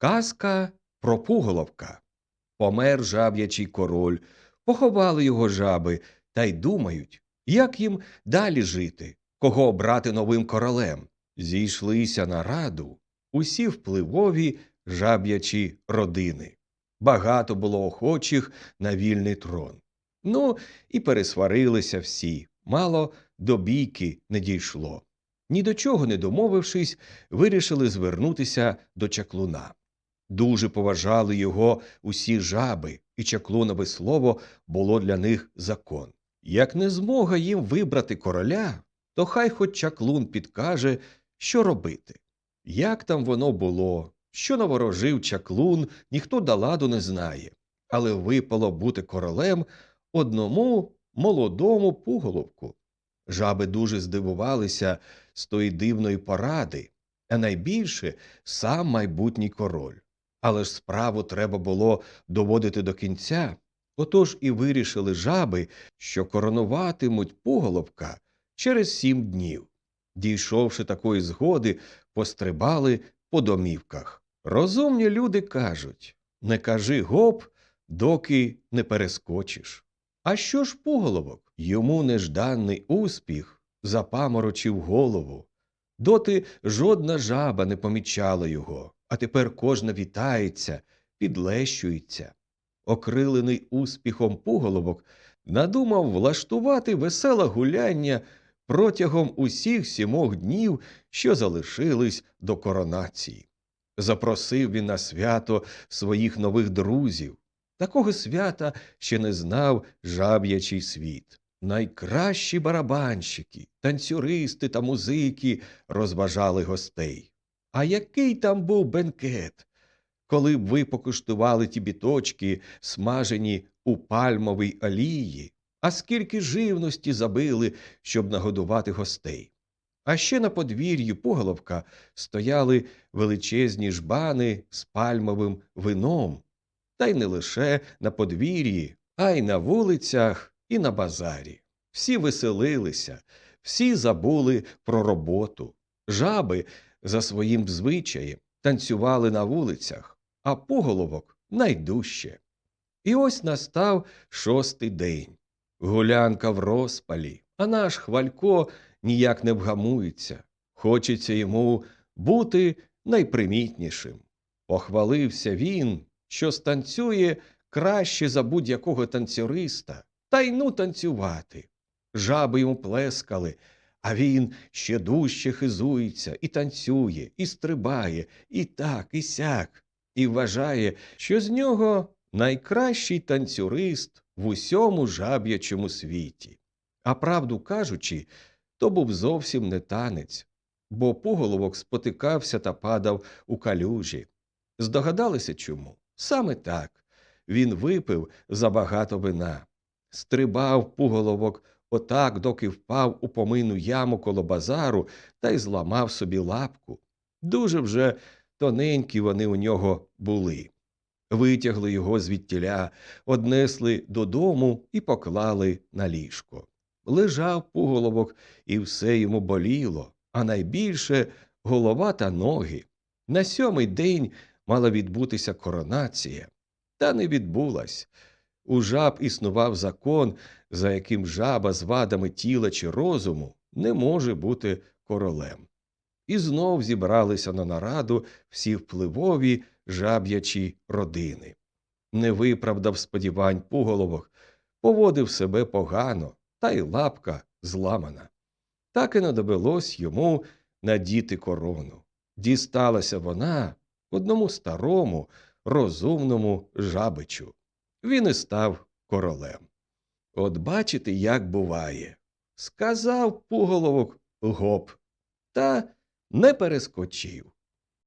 Казка про пуголовка. Помер жаб'ячий король, поховали його жаби та й думають, як їм далі жити, кого обрати новим королем. Зійшлися на раду усі впливові жаб'ячі родини. Багато було охочих на вільний трон. Ну, і пересварилися всі, мало до бійки не дійшло. Ні до чого не домовившись, вирішили звернутися до чаклуна. Дуже поважали його усі жаби, і чаклунове слово було для них закон. Як не змога їм вибрати короля, то хай хоч чаклун підкаже, що робити. Як там воно було, що наворожив чаклун, ніхто да ладу не знає, але випало бути королем одному молодому пуголовку. Жаби дуже здивувалися з тої дивної поради, а найбільше сам майбутній король. Але ж справу треба було доводити до кінця. Отож і вирішили жаби, що коронуватимуть пуголовка через сім днів. Дійшовши такої згоди, пострибали по домівках. Розумні люди кажуть не кажи гоп, доки не перескочиш. А що ж пуголовок? Йому нежданий успіх запаморочив голову. Доти жодна жаба не помічала його, а тепер кожна вітається, підлещується. Окрилений успіхом пуголовок надумав влаштувати веселе гуляння протягом усіх сімох днів, що залишились до коронації. Запросив він на свято своїх нових друзів. Такого свята ще не знав жаб'ячий світ. Найкращі барабанщики, танцюристи та музики розважали гостей. А який там був бенкет, коли б ви покуштували ті біточки, смажені у пальмовій олії, а скільки живності забили, щоб нагодувати гостей. А ще на подвір'ї Пуголовка стояли величезні жбани з пальмовим вином, та й не лише на подвір'ї, а й на вулицях і на базарі. Всі веселилися, всі забули про роботу. Жаби за своїм звичаєм танцювали на вулицях, а пуголовок найдужче. І ось настав шостий день. Гулянка в розпалі, а наш хвалько ніяк не вгамується. Хочеться йому бути найпримітнішим. Похвалився він, що станцює краще за будь-якого танцюриста, та й ну танцювати. Жаби йому плескали, а він ще дужче хизується і танцює, і стрибає, і так, і сяк, і вважає, що з нього найкращий танцюрист в усьому жаб'ячому світі. А правду кажучи, то був зовсім не танець, бо пуголовок спотикався та падав у калюжі. Здогадалися чому? Саме так. Він випив забагато вина. Стрибав пуголовок отак, доки впав у помийну яму коло базару та й зламав собі лапку. Дуже вже тоненькі вони у нього були. Витягли його звідтіля, однесли додому і поклали на ліжко. Лежав пуголовок, і все йому боліло, а найбільше голова та ноги. На сьомий день мала відбутися коронація, та не відбулась. У жаб існував закон, за яким жаба з вадами тіла чи розуму не може бути королем. І знов зібралися на нараду всі впливові жаб'ячі родини. Не виправдав сподівань пуголовок, поводив себе погано, та й лапка зламана. Так і не довелось йому надіти корону. Дісталася вона одному старому, розумному жабичу. Він і став королем. От бачите, як буває. Сказав пуголовок гоп, та не перескочив.